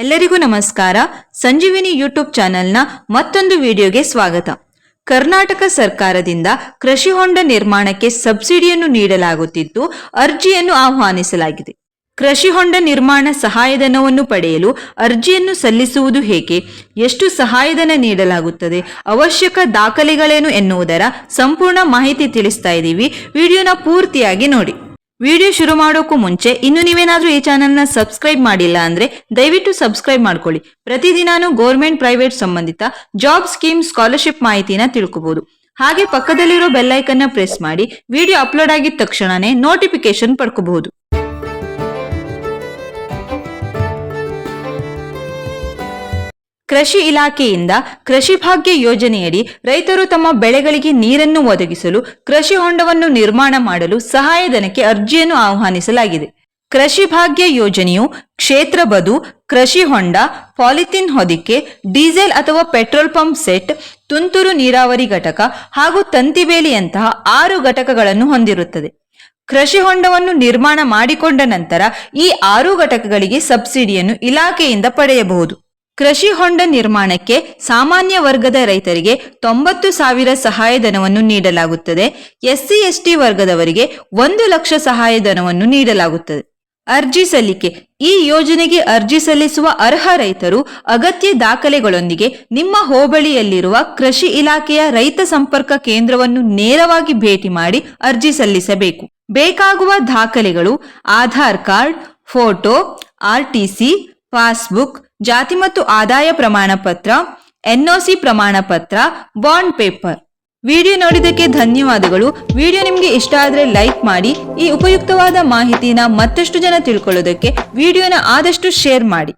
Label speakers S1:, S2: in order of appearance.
S1: ಎಲ್ಲರಿಗೂ ನಮಸ್ಕಾರ. ಸಂಜೀವಿನಿ ಯೂಟ್ಯೂಬ್ ಚಾನೆಲ್ನ ಮತ್ತೊಂದು ವಿಡಿಯೋಗೆ ಸ್ವಾಗತ. ಕರ್ನಾಟಕ ಸರ್ಕಾರದಿಂದ ಕೃಷಿ ಹೊಂಡ ನಿರ್ಮಾಣಕ್ಕೆ ಸಬ್ಸಿಡಿಯನ್ನು ನೀಡಲಾಗುತ್ತಿದ್ದು, ಅರ್ಜಿಯನ್ನು ಆಹ್ವಾನಿಸಲಾಗಿದೆ. ಕೃಷಿ ಹೊಂಡ ನಿರ್ಮಾಣ ಸಹಾಯಧನವನ್ನು ಪಡೆಯಲು ಅರ್ಜಿಯನ್ನು ಸಲ್ಲಿಸುವುದು ಹೇಗೆ, ಎಷ್ಟು ಸಹಾಯಧನ ನೀಡಲಾಗುತ್ತದೆ, ಅವಶ್ಯಕ ದಾಖಲೆಗಳೇನು ಎನ್ನುವುದರ ಸಂಪೂರ್ಣ ಮಾಹಿತಿ ತಿಳಿಸ್ತಾ ಇದ್ದೀವಿ ವಿಡಿಯೋನ ಪೂರ್ತಿಯಾಗಿ ನೋಡಿ. ವಿಡಿಯೋ ಶುರು ಮಾಡೋಕ್ಕೂ ಮುಂಚೆ ಇನ್ನು ನೀವೇನಾದರೂ ಈ ಚಾನೆಲ್ನ ಸಬ್ಸ್ಕ್ರೈಬ್ ಮಾಡಿಲ್ಲ ಅಂದ್ರೆ ದಯವಿಟ್ಟು ಸಬ್ಸ್ಕ್ರೈಬ್ ಮಾಡ್ಕೊಳ್ಳಿ. ಪ್ರತಿದಿನಾನು ಗೌರ್ಮೆಂಟ್ ಪ್ರೈವೇಟ್ ಸಂಬಂಧಿತ ಜಾಬ್ ಸ್ಕೀಮ್ ಸ್ಕಾಲರ್ಶಿಪ್ ಮಾಹಿತಿನ ತಿಳ್ಕೋಬಹುದು ಹಾಗೆ ಪಕ್ಕದಲ್ಲಿರೋ ಬೆಲ್ಲೈಕನ್ನ ಪ್ರೆಸ್ ಮಾಡಿ ವಿಡಿಯೋ ಅಪ್ಲೋಡ್ ಆಗಿದ ತಕ್ಷಣನೇ ನೋಟಿಫಿಕೇಶನ್ ಪಡ್ಕೋಬಹುದು. ಕೃಷಿ ಇಲಾಖೆಯಿಂದ ಕೃಷಿ ಭಾಗ್ಯ ಯೋಜನೆಯಡಿ ರೈತರು ತಮ್ಮ ಬೆಳೆಗಳಿಗೆ ನೀರನ್ನು ಒದಗಿಸಲು ಕೃಷಿ ಹೊಂಡವನ್ನು ನಿರ್ಮಾಣ ಮಾಡಲು ಸಹಾಯಧನಕ್ಕೆ ಅರ್ಜಿಯನ್ನು ಆಹ್ವಾನಿಸಲಾಗಿದೆ. ಕೃಷಿ ಭಾಗ್ಯ ಯೋಜನೆಯು ಕ್ಷೇತ್ರ ಬದು, ಕೃಷಿ ಹೊಂಡ, ಪಾಲಿಥಿನ್ ಹೊದಿಕೆ, ಡೀಸೆಲ್ ಅಥವಾ ಪೆಟ್ರೋಲ್ ಪಂಪ್ ಸೆಟ್, ತುಂತುರು ನೀರಾವರಿ ಘಟಕ ಹಾಗೂ ತಂತಿಬೇಲಿಯಂತಹ ಆರು ಘಟಕಗಳನ್ನು ಹೊಂದಿರುತ್ತದೆ. ಕೃಷಿ ಹೊಂಡವನ್ನು ನಿರ್ಮಾಣ ಮಾಡಿಕೊಂಡ ನಂತರ ಈ ಆರು ಘಟಕಗಳಿಗೆ ಸಬ್ಸಿಡಿಯನ್ನು ಇಲಾಖೆಯಿಂದ ಪಡೆಯಬಹುದು. ಕೃಷಿ ಹೊಂಡ ನಿರ್ಮಾಣಕ್ಕೆ ಸಾಮಾನ್ಯ ವರ್ಗದ ರೈತರಿಗೆ ತೊಂಬತ್ತು ಸಾವಿರ ಸಹಾಯಧನವನ್ನು ನೀಡಲಾಗುತ್ತದೆ. ಎಸ್ಸಿ, ಎಸ್ಟಿ ವರ್ಗದವರಿಗೆ ಒಂದು ಲಕ್ಷ ಸಹಾಯಧನವನ್ನು ನೀಡಲಾಗುತ್ತದೆ. ಅರ್ಜಿ ಸಲ್ಲಿಕೆ. ಈ ಯೋಜನೆಗೆ ಅರ್ಜಿ ಸಲ್ಲಿಸುವ ಅರ್ಹ ರೈತರು ಅಗತ್ಯ ದಾಖಲೆಗಳೊಂದಿಗೆ ನಿಮ್ಮ ಹೋಬಳಿಯಲ್ಲಿರುವ ಕೃಷಿ ಇಲಾಖೆಯ ರೈತ ಸಂಪರ್ಕ ಕೇಂದ್ರವನ್ನು ನೇರವಾಗಿ ಭೇಟಿ ಮಾಡಿ ಅರ್ಜಿ ಸಲ್ಲಿಸಬೇಕು. ಬೇಕಾಗುವ ದಾಖಲೆಗಳು Aadhaar card, photo RTC passbook ಜಾತಿ ಮತ್ತು ಆದಾಯ ಪ್ರಮಾಣ ಪತ್ರ ಎನ್ಒಸಿ ಪ್ರಮಾಣ ಪತ್ರ ಬಾಂಡ್ ಪೇಪರ್ ವಿಡಿಯೋ ನೋಡಿದ್ದಕ್ಕೆ ಧನ್ಯವಾದಗಳು. ವಿಡಿಯೋ ನಿಮಗೆ ಇಷ್ಟ ಆದರೆ ಲೈಕ್ ಮಾಡಿ. ಈ ಉಪಯುಕ್ತವಾದ ಮಾಹಿತಿನ ಮತ್ತಷ್ಟು ಜನ ತಿಳ್ಕೊಳ್ಳೋದಕ್ಕೆ ವಿಡಿಯೋನ ಆದಷ್ಟು ಶೇರ್ ಮಾಡಿ.